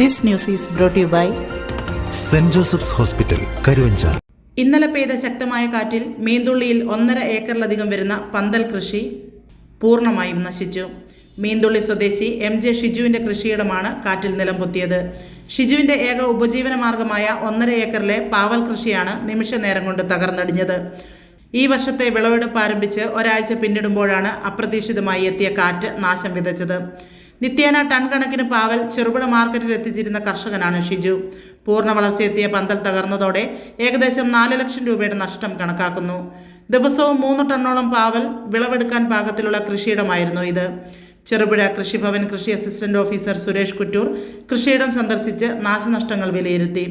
This news is brought you by Saint Joseph's hospital Karuvanchal ഇന്നലെ പെയ്ത ശക്തമായ കാറ്റിൽ മീന്തുള്ളിയിൽ ഒന്നര ഏക്കറിലധികം വരുന്ന പന്തൽ കൃഷി പൂർണമായും നശിച്ചു. മീന്തുള്ളി സ്വദേശി എം ജെ ഷിജുവിന്റെ കൃഷിയിടമാണ് കാറ്റിൽ നിലം പൊത്തിയത്. ഷിജുവിന്റെ ഏക ഉപജീവന മാർഗമായ ഒന്നര ഏക്കറിലെ പാവൽ കൃഷിയാണ് നിമിഷ നേരം കൊണ്ട് തകർന്നടിഞ്ഞത്. ഈ വർഷത്തെ വിളവെടുപ്പ് ആരംഭിച്ച് ഒരാഴ്ച പിന്നിടുമ്പോഴാണ് അപ്രതീക്ഷിതമായി എത്തിയ കാറ്റ് നാശം വിതച്ചത്. നിത്യേന ടൺ കണക്കിന് പാവൽ ചെറുപുഴ മാർക്കറ്റിൽ എത്തിച്ചിരുന്ന കർഷകനാണ് ഷിജു. പൂർണ വളർച്ചയെത്തിയ പന്തൽ തകർന്നതോടെ ഏകദേശം നാല് ലക്ഷം രൂപയുടെ നഷ്ടം കണക്കാക്കുന്നു. ദിവസവും മൂന്ന് ടണ്ണോളം പാവൽ വിളവെടുക്കാൻ പാകത്തിലുള്ള കൃഷിയിടമായിരുന്നു ഇത്. ചെറുപുഴ കൃഷിഭവൻ കൃഷി അസിസ്റ്റന്റ് ഓഫീസർ സുരേഷ് കുറ്റൂർ കൃഷിയിടം സന്ദർശിച്ച് നാശനഷ്ടങ്ങൾ വിലയിരുത്തി.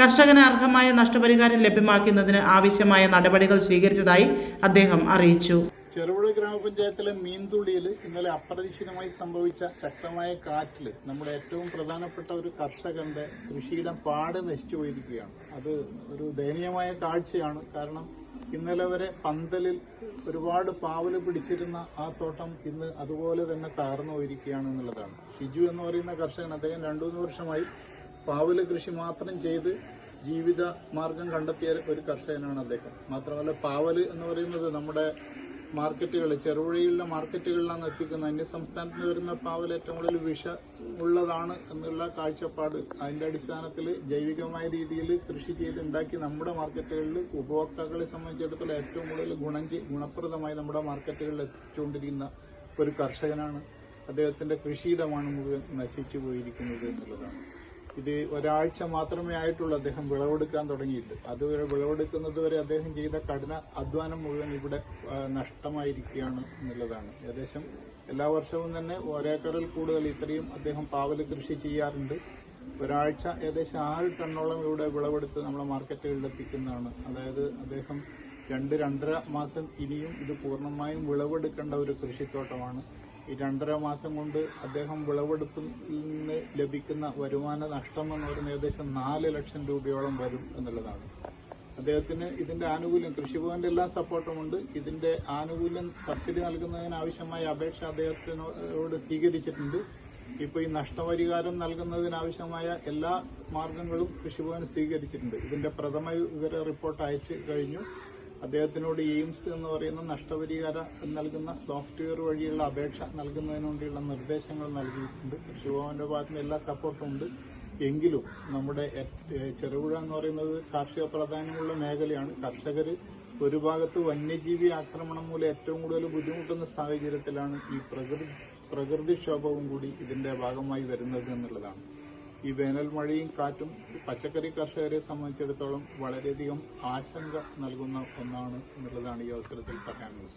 കർഷകന് അർഹമായ നഷ്ടപരിഹാരം ലഭ്യമാക്കുന്നതിന് ആവശ്യമായ നടപടികൾ സ്വീകരിച്ചതായി അദ്ദേഹം അറിയിച്ചു. ചെറുപുഴ ഗ്രാമപഞ്ചായത്തിലെ മീൻതുള്ളിയിൽ ഇന്നലെ അപ്രതീക്ഷിതമായി സംഭവിച്ച ശക്തമായ കാറ്റിൽ നമ്മുടെ ഏറ്റവും പ്രധാനപ്പെട്ട ഒരു കർഷകന്റെ കൃഷിയിടം പാടെ നശിച്ചു പോയിരിക്കുകയാണ്. അത് ഒരു ദയനീയമായ കാഴ്ചയാണ്. കാരണം ഇന്നലെ വരെ പന്തലിൽ ഒരുപാട് പാവൽ പിടിച്ചിരുന്ന ആ തോട്ടം ഇന്ന് അതുപോലെ തന്നെ തകർന്നു പോയിരിക്കുകയാണ് എന്നുള്ളതാണ്. ഷിജു എന്ന് പറയുന്ന കർഷകൻ അദ്ദേഹം രണ്ടു മൂന്ന് വർഷമായി പാവൽ കൃഷി മാത്രം ചെയ്ത് ജീവിത മാർഗം കണ്ടെത്തിയ ഒരു കർഷകനാണ് അദ്ദേഹം. മാത്രമല്ല പാവൽ എന്ന് പറയുന്നത് നമ്മുടെ മാർക്കറ്റുകൾ ചെറുപുഴയിലെ മാർക്കറ്റുകളിലാണ് എത്തിക്കുന്നത്. അന്യ സംസ്ഥാനത്ത് നിന്ന് വരുന്ന പാവൽ ഏറ്റവും കൂടുതൽ വിഷ ഉള്ളതാണ് എന്നുള്ള കാഴ്ചപ്പാട് അതിന്റെ അടിസ്ഥാനത്തിൽ ജൈവികമായ രീതിയിൽ കൃഷി ചെയ്ത് ഉണ്ടാക്കി നമ്മുടെ മാർക്കറ്റുകളിൽ ഉപഭോക്താക്കളെ സംബന്ധിച്ചിടത്തോളം ഏറ്റവും കൂടുതൽ ഗുണം ഗുണപ്രദമായി നമ്മുടെ മാർക്കറ്റുകളിൽ എത്തിച്ചുകൊണ്ടിരിക്കുന്ന ഒരു കർഷകനാണ്. അദ്ദേഹത്തിന്റെ കൃഷിയിടമാണ് മുഴുവൻ നശിച്ചു പോയിരിക്കുന്നത് എന്നുള്ളതാണ്. ഇത് ഒരാഴ്ച മാത്രമേ ആയിട്ടുള്ളൂ അദ്ദേഹം വിളവെടുക്കാൻ തുടങ്ങിയിട്ട്. അതുവരെ വിളവെടുക്കുന്നത് വരെ അദ്ദേഹം ചെയ്ത കഠിന അധ്വാനം മുഴുവൻ ഇവിടെ നഷ്ടമായിരിക്കുകയാണ് എന്നുള്ളതാണ്. ഏകദേശം എല്ലാ വർഷവും തന്നെ ഒരേക്കറിൽ കൂടുതൽ ഇത്രയും അദ്ദേഹം പാവൽ കൃഷി ചെയ്യാറുണ്ട്. ഒരാഴ്ച ഏകദേശം ആറ് ടണ്ണോളം ഇവിടെ വിളവെടുത്ത് നമ്മളെ മാർക്കറ്റുകളിൽ എത്തിക്കുന്നതാണ്. അതായത് അദ്ദേഹം രണ്ട് രണ്ടര മാസം ഇനിയും ഇത് പൂർണമായും വിളവെടുക്കേണ്ട ഒരു കൃഷിത്തോട്ടമാണ്. ഈ രണ്ടര മാസം കൊണ്ട് അദ്ദേഹം വിളവെടുപ്പിൽ നിന്ന് ലഭിക്കുന്ന വരുമാന നഷ്ടം എന്ന് പറയുന്നത് ഏകദേശം നാല് ലക്ഷം രൂപയോളം വരും എന്നുള്ളതാണ്. അദ്ദേഹത്തിന് ഇതിന്റെ ആനുകൂല്യം കൃഷിഭവന്റെ എല്ലാ സപ്പോർട്ടും ഉണ്ട്. ഇതിന്റെ ആനുകൂല്യം സബ്സിഡി നൽകുന്നതിന് ആവശ്യമായ അപേക്ഷ അദ്ദേഹത്തിനോട് സ്വീകരിച്ചിട്ടുണ്ട്. ഇപ്പൊ ഈ നഷ്ടപരിഹാരം നൽകുന്നതിനാവശ്യമായ എല്ലാ മാർഗങ്ങളും കൃഷിഭവൻ സ്വീകരിച്ചിട്ടുണ്ട്. ഇതിന്റെ പ്രഥമ വിവര റിപ്പോർട്ട് അയച്ചു കഴിഞ്ഞു. അദ്ദേഹത്തിനോട് എയിംസ് എന്ന് പറയുന്ന നഷ്ടപരിഹാര നൽകുന്ന സോഫ്റ്റ്വെയർ വഴിയുള്ള അപേക്ഷ നൽകുന്നതിന് വേണ്ടിയുള്ള നിർദ്ദേശങ്ങൾ നൽകിയിട്ടുണ്ട്. കൃഷിഭവന്റെ ഭാഗത്ത് നിന്ന് എല്ലാ സപ്പോർട്ടും ഉണ്ട്. എങ്കിലും നമ്മുടെ ചെറുപുഴ എന്ന് പറയുന്നത് കാർഷിക പ്രാധാന്യമുള്ള മേഖലയാണ്. കർഷകർ ഒരു ഭാഗത്ത് വന്യജീവി ആക്രമണം മൂലം ഏറ്റവും കൂടുതൽ ബുദ്ധിമുട്ടുന്ന സാഹചര്യത്തിലാണ് ഈ പ്രകൃതി പ്രകൃതിക്ഷോഭവും കൂടി ഇതിന്റെ ഭാഗമായി വരുന്നത് എന്നുള്ളതാണ്. ഈ വേനൽ മഴയും കാറ്റും പച്ചക്കറി കർഷകരെ സംബന്ധിച്ചിടത്തോളം വളരെയധികം ആശങ്ക നൽകുന്ന ഒന്നാണ് എന്നുള്ളതാണ് ഈ അവസരത്തിൽ പറയാനുള്ളത്.